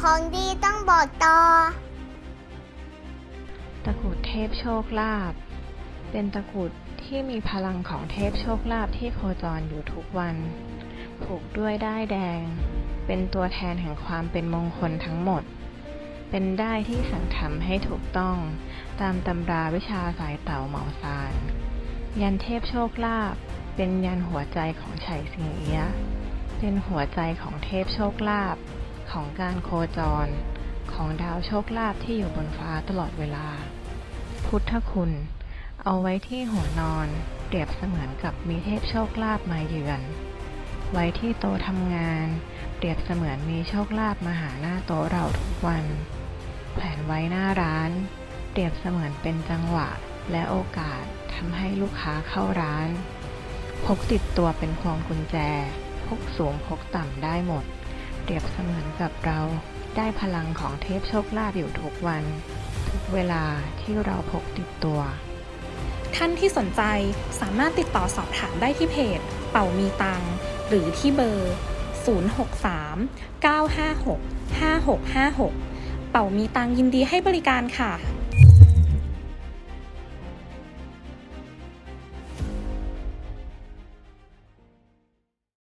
ของดีต้องบอกต่อ ตะกรุดเทพโชคลาภ เป็นตะกรุดที่มีพลังของเทพโชคลาภที่โคจรอยู่ทุกวัน ผูกด้วยด้ายแดง เป็นตัวแทนแห่งความเป็นมงคลทั้งหมด เป็นด้ายที่สั่งทำให้ถูกต้อง ตามตำราวิชาสายเต่าเหมาซาน ยันเทพโชคลาภเป็นยันหัวใจของไฉสิงเอียะเป็นหัวใจของเทพโชคลาภ ของการโคจร ของดาวโชคลาภที่อยู่บนฟ้าตลอดเวลา พุทธคุณ เอาไว้ที่หัวนอน เปรียบเสมือนกับมีเทพโชคลาภมาเยือน ไว้ที่โตทำงาน เปรียบเสมือนมีโชคลาภมาหาหน้าโตเราทุกวันแขวนไว้หน้าร้าน เปรียบเสมือนเป็นจังหวะและโอกาสทำให้ลูกค้าเข้าร้าน พกติดตัวเป็นพวงกุญแจ พกสูงพกต่ำได้หมด รียบเสมือนกับเราได้พลังของเทพโชคลาภอยู่ทุกวัน ทุกเวลาที่เราพกติดตัว ท่านที่สนใจสามารถติดต่อสอบถามได้ที่เพจ เป่ามีตัง หรือที่เบอร์ 063 956 5656 เป่ามีตังยินดีให้บริการค่ะ